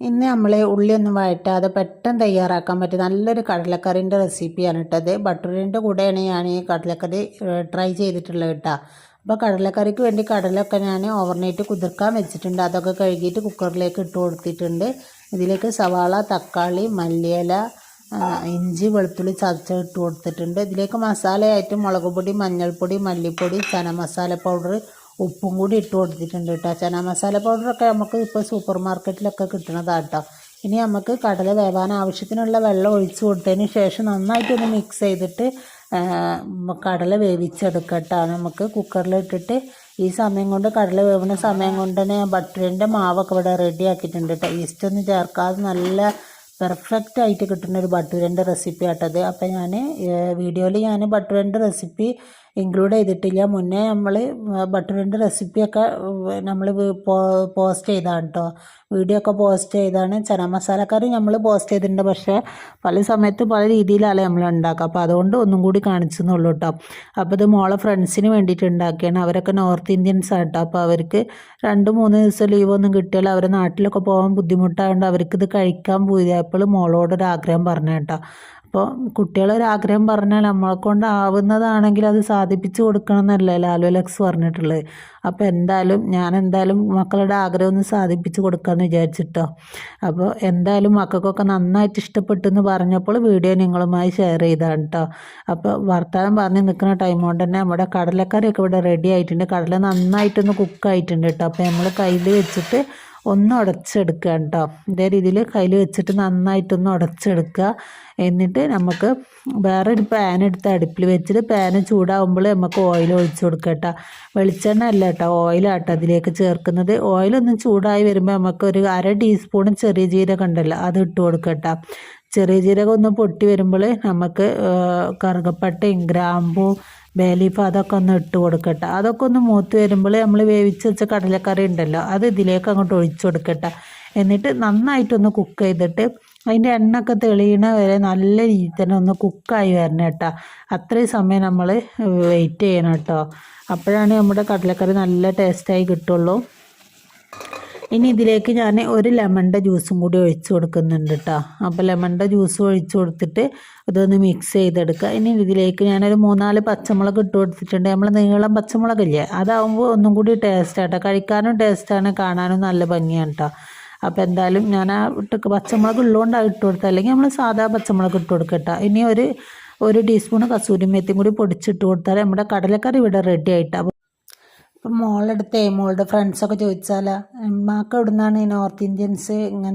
ഇന്ന് നമ്മൾ ഉള്ളിയൊന്നും വഴറ്റാതെ പെട്ടെന്ന് തയ്യാറാക്കാൻ പറ്റും നല്ലൊരു കടലക്കറിന്റെ റെസിപ്പിയാണ് ഇട്ടത് ബട്ടറിന്റെ കൂടെയാണ് ഞാൻ ഈ കടലക്കറി ട്രൈ ചെയ്തിട്ടുള്ളത് കേട്ടോ. അപ്പോൾ കടലക്കറിക്ക് വേണ്ടി കടലൊക്കെ ഞാൻ ഓവർനൈറ്റ് കുതിർക്കാൻ വെച്ചിട്ടുണ്ട്. അതൊക്കെ കഴുകിയിട്ട് കുക്കറിലേക്ക് ഇട്ട് കൊടുത്തിട്ടുണ്ട്. ഇതിലേക്ക് സവാള തക്കാളി മല്ലിയില ഇഞ്ചി വെളുത്തുള്ളി ചതച്ച ഇട്ട് കൊടുത്തിട്ടുണ്ട്. ഇതിലേക്ക് മസാലയായിട്ട് മുളക് പൊടി മഞ്ഞൾപ്പൊടി മല്ലിപ്പൊടി ചന മസാല പൗഡർ ഉപ്പും കൂടി ഇട്ട് കൊടുത്തിട്ടുണ്ട് കേട്ടോ. ചന മസാല പൗഡറൊക്കെ നമുക്ക് ഇപ്പോൾ സൂപ്പർ മാർക്കറ്റിലൊക്കെ കിട്ടുന്നതാണ് കേട്ടോ ഇനി നമുക്ക് കടല വേവാൻ ആവശ്യത്തിനുള്ള വെള്ളം ഒഴിച്ച് കൊടുത്തതിന് ശേഷം നന്നായിട്ടൊന്ന് മിക്സ് ചെയ്തിട്ട് കടല വേവിച്ചെടുക്കട്ടോ. നമുക്ക് കുക്കറിലിട്ടിട്ട് ഈ സമയം കൊണ്ട് കടല വേവുന്ന സമയം കൊണ്ട് തന്നെ ബട്ടറിന്റെ മാവൊക്കെ ഇവിടെ റെഡി ആക്കിയിട്ടുണ്ട് കേട്ടോ. ഈസ്റ്റൊന്നും ചേർക്കാതെ നല്ല പെർഫെക്റ്റ് ആയിട്ട് കിട്ടുന്ന ഒരു ബട്ടൂരന്റെ റെസിപ്പി ആട്ടത് അപ്പം ഞാൻ വീഡിയോയിൽ ഞാൻ ബട്ടൂരന്റെ റെസിപ്പി ഇൻക്ലൂഡ് ചെയ്തിട്ടില്ല. മുന്നേ നമ്മൾ ബട്ടറിന്റെ റെസിപ്പിയൊക്കെ നമ്മൾ പോസ്റ്റ് ചെയ്താണ് കേട്ടോ വീഡിയോ ഒക്കെ പോസ്റ്റ് ചെയ്താണ്. ചന മസാലക്കറി നമ്മൾ പോസ്റ്റ് ചെയ്തിട്ടുണ്ട്. പക്ഷേ പല സമയത്ത് പല രീതിയിലാണ് നമ്മൾ ഉണ്ടാക്കുക. അപ്പോൾ അതുകൊണ്ട് ഒന്നും കൂടി കാണിച്ചെന്നുള്ളൂ കേട്ടോ അപ്പോൾ ഇത് മോളെ ഫ്രണ്ട്സിന് വേണ്ടിയിട്ട് ഉണ്ടാക്കിയാണ്. അവരൊക്കെ നോർത്ത് ഇന്ത്യൻസ് ആട്ടോ അപ്പോൾ അവർക്ക് രണ്ട് മൂന്ന് ദിവസം ലീവൊന്നും കിട്ടിയാൽ അവരെ നാട്ടിലൊക്കെ പോകാൻ ബുദ്ധിമുട്ടായതുകൊണ്ട് അവർക്കിത് കഴിക്കാൻ പോയപ്പോൾ മോളോടൊരു ആഗ്രഹം പറഞ്ഞു കേട്ടോ അപ്പോൾ കുട്ടികളൊരാഗ്രഹം പറഞ്ഞാൽ നമ്മളെ കൊണ്ട് ആവുന്നതാണെങ്കിൽ അത് സാധിപ്പിച്ചു കൊടുക്കണം എന്നല്ലേ ലാലു ലക്സ് പറഞ്ഞിട്ടുള്ളത്. അപ്പോൾ എന്തായാലും ഞാൻ എന്തായാലും മക്കളുടെ ആഗ്രഹം ഒന്ന് സാധിപ്പിച്ചു കൊടുക്കാമെന്ന് വിചാരിച്ചിട്ടോ. അപ്പോൾ എന്തായാലും മക്കൾക്കൊക്കെ നന്നായിട്ട് ഇഷ്ടപ്പെട്ടു എന്ന് പറഞ്ഞപ്പോൾ വീഡിയോ നിങ്ങളുമായി ഷെയർ ചെയ്താണ് കേട്ടോ അപ്പോൾ വർത്തമാനം പറഞ്ഞ് നിൽക്കുന്ന ടൈം കൊണ്ട് തന്നെ നമ്മുടെ കടലക്കറിയൊക്കെ ഇവിടെ റെഡി ആയിട്ടുണ്ട്. കടല നന്നായിട്ടൊന്ന് കുക്കായിട്ടുണ്ട് കേട്ടോ അപ്പോൾ നമ്മൾ കയ്യിൽ വെച്ചിട്ട് ഒന്ന് ഉടച്ചെടുക്കുക കേട്ടോ. ഇതേ രീതിയിൽ കയ്യിൽ വെച്ചിട്ട് നന്നായിട്ടൊന്ന് ഉടച്ചെടുക്കുക. എന്നിട്ട് നമുക്ക് വേറെ ഒരു പാൻ എടുത്ത് അടുപ്പിൽ വെച്ചിട്ട് പാന് ചൂടാവുമ്പോൾ നമുക്ക് ഓയിൽ ഒഴിച്ചു കൊടുക്കുക കേട്ടോ. വെളിച്ചെണ്ണ അല്ല കേട്ടോ ഓയിലാട്ടോ അതിലേക്ക് ചേർക്കുന്നത്. ഓയിലൊന്ന് ചൂടായി വരുമ്പോൾ നമുക്ക് ഒരു അര ടീസ്പൂൺ ചെറിയ ജീരകം ഉണ്ടല്ലോ അത് ഇട്ട് കൊടുക്കുക കേട്ടോ. ചെറിയ ജീരകം ഒന്ന് പൊട്ടി വരുമ്പോൾ നമുക്ക് കറുകപ്പട്ടയും ഗ്രാമ്പൂ ബേലീഫ് അതൊക്കെ ഒന്ന് ഇട്ട് കൊടുക്കട്ടെ. അതൊക്കെ ഒന്ന് മൂത്ത് വരുമ്പോൾ നമ്മൾ വേവിച്ച് വെച്ച കടലക്കറി ഉണ്ടല്ലോ അത് ഇതിലേക്ക് അങ്ങോട്ട് ഒഴിച്ചു കൊടുക്കട്ടെ. എന്നിട്ട് നന്നായിട്ടൊന്ന് കുക്ക് ചെയ്തിട്ട് അതിന്റെ എണ്ണയൊക്കെ തെളിയണ വരെ നല്ല രീതിയിൽ തന്നെ ഒന്ന് കുക്കായി വരണം കേട്ടോ. അത്രയും സമയം നമ്മൾ വെയിറ്റ് ചെയ്യണം കേട്ടോ. അപ്പോഴാണ് നമ്മുടെ കടലക്കറി നല്ല ടേസ്റ്റായി കിട്ടുള്ളൂ. ഇനി ഇതിലേക്ക് ഞാൻ ഒരു ലെമണിന്റെ ജ്യൂസും കൂടി ഒഴിച്ചു കൊടുക്കുന്നുണ്ട് കേട്ടോ അപ്പോൾ ലെമണിന്റെ ജ്യൂസ് ഒഴിച്ചു കൊടുത്തിട്ട് ഇതൊന്ന് മിക്സ് ചെയ്തെടുക്കുക. ഇനി ഇതിലേക്ക് ഞാനൊരു മൂന്നാൽ പച്ചമുളക് ഇട്ട് കൊടുത്തിട്ടുണ്ട്. നമ്മൾ നീളം പച്ചമുളകില്ലേ അതാവുമ്പോൾ ഒന്നും കൂടി ടേസ്റ്റ് ആട്ടോ. കഴിക്കാനും ടേസ്റ്റാണ് കാണാനും നല്ല ഭംഗിയാണ് കേട്ടോ അപ്പോൾ എന്തായാലും ഞാൻ ആ ഇട്ട് പച്ചമുളക് ഉള്ളതുകൊണ്ടാണ് ഇട്ട് കൊടുത്തത് അല്ലെങ്കിൽ നമ്മൾ സാധാ പച്ചമുളക് ഇട്ട് കൊടുക്കട്ടോ ഇനി ഒരു ഒരു ടീസ്പൂൺ കസൂരി മേത്തിയും കൂടി പൊടിച്ചിട്ട് കൊടുത്താൽ നമ്മുടെ കടലക്കറി ഇവിടെ റെഡി ആയിട്ടാണ് അപ്പം മോളെടുത്തേ മോളുടെ ഫ്രണ്ട്സൊക്കെ ചോദിച്ചാലാ ഉമ്മാക്ക് എവിടുന്നാണ് ഈ നോർത്ത് ഇന്ത്യൻസ് ഇങ്ങനെ